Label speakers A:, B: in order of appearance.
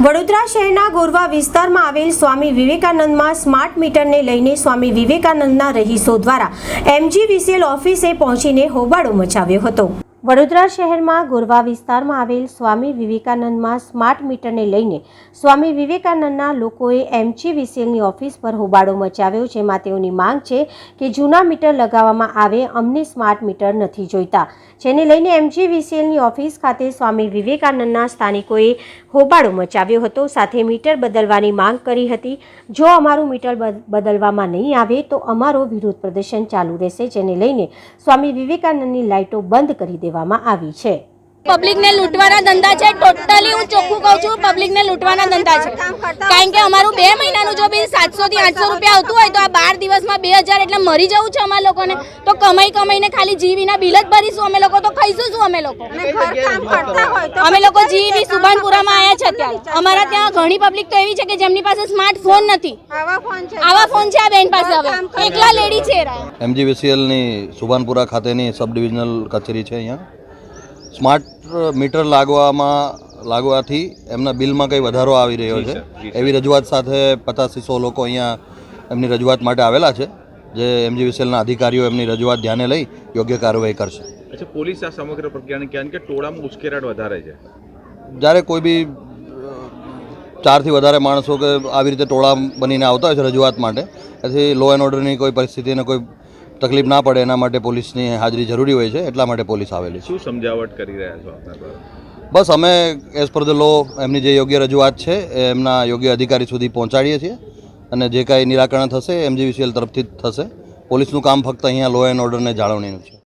A: વડોદરા શહેરના ગોરવા વિસ્તારમાં આવેલ સ્વામી વિવેકાનંદમાં સ્માર્ટ મીટરને લઈને સ્વામી વિવેકાનંદના રહીશો દ્વારા એમજીવીસીએલ ઓફિસે પહોંચીને હોબાળો મચાવ્યો હતો. વડોદરા શહેરમાં ગોરવા વિસ્તારમાં આવેલ સ્વામી વિવેકાનંદમાં સ્માર્ટ મીટરને લઈને સ્વામી વિવેકાનંદના લોકોએ એમજીવીસીએલની ઓફિસ પર હોબાળો મચાવ્યો જેમાં તેઓની માંગ છે કે જૂના મીટર લગાવવામાં આવે, અમને સ્માર્ટ મીટર નથી જોઈતા. જેને લઈને એમજીવીસીએલની ઓફિસ ખાતે સ્વામી વિવેકાનંદના સ્થાનિકોએ હોબાળો મચાવ્યો હતો. સાથે મીટર બદલવાની માંગ કરી હતી. જો અમારું મીટર બદલવામાં નહીં આવે, તો અમારો વિરોધ પ્રદર્શન ચાલુ રહેશે. જેને લઈને સ્વામી વિવેકાનંદની લાઇટો બંધ કરી દેવામાં આવી છે.
B: પબ્લિકને લૂંટવાના ધંધા છે. ટોટલી હું ચોખ્ખું કહું છું પબ્લિકને લૂંટવાના ધંધા છે. અમારું બે મહિનાનું જો બિલ સાતસો થી આઠસો રૂપિયા આવતું હોય તો આ બાર દિવસમાં બે હજાર એટલે મરી જવું છે અમારા લોકોને. તો કમાઈ કમાઈને ખાલી જીવીના બિલ જ ભરીશું અમે લોકો તો ખાઈશું શું અમે લોકો. અમે લોકો જીવી સુભાનપુરામાં આવ્યા છે અત્યારે. અમારા ત્યાં ઘણી પબ્લિક તો એવી છે કે જેમની પાસે સ્માર્ટફોન નથી. આવા ફોન છે. આ બેન પાસે હવે. એકલા લેડી છે.
C: એમજીવીસીએલની સુભાનપુરા ખાતેની સબ ડિવિઝનલ કચેરી છે અહીંયા. સ્માર્ટ મીટર લાગવામાં લાગવાથી એમના બિલમાં કંઈ વધારો આવી રહ્યો છે. એવી રજૂઆત સાથે પચાસથી સો લોકો અહીંયા એમની રજૂઆત માટે આવેલા છે જે એમજીવીસીએલના અધિકારીઓ એમની રજૂઆત ધ્યાને લઈ યોગ્ય કાર્યવાહી કરશે.
D: અચ્છા પોલીસ આ સમગ્ર પ્રક્રિયાને કારણ કે ટોળામાં ઉશ્કેરાટ વધારે છે?
C: જ્યારે કોઈ બી ચારથી વધારે માણસો કે આવી રીતે ટોળા બનીને આવતા હોય છે રજૂઆત માટે એથી લો એન્ડ ઓર્ડરની કોઈ પરિસ્થિતિને કોઈ તકલીફ ના પડે એના માટે પોલીસની હાજરી જરૂરી હોય છે એટલા માટે પોલીસ આવેલી છે.
D: શું સમજાવટ કરી રહ્યા છો
C: બસ અમે એઝ પર ધ લો એમની જે યોગ્ય રજૂઆત છે એમના યોગ્ય અધિકારી સુધી પહોંચાડીએ છીએ. અને જે કાંઈ નિરાકરણ થશે એમજીવીસીએલ તરફથી જ થશે. પોલીસનું કામ ફક્ત અહીંયા લો એન્ડ ઓર્ડરને જાળવણીનું છે.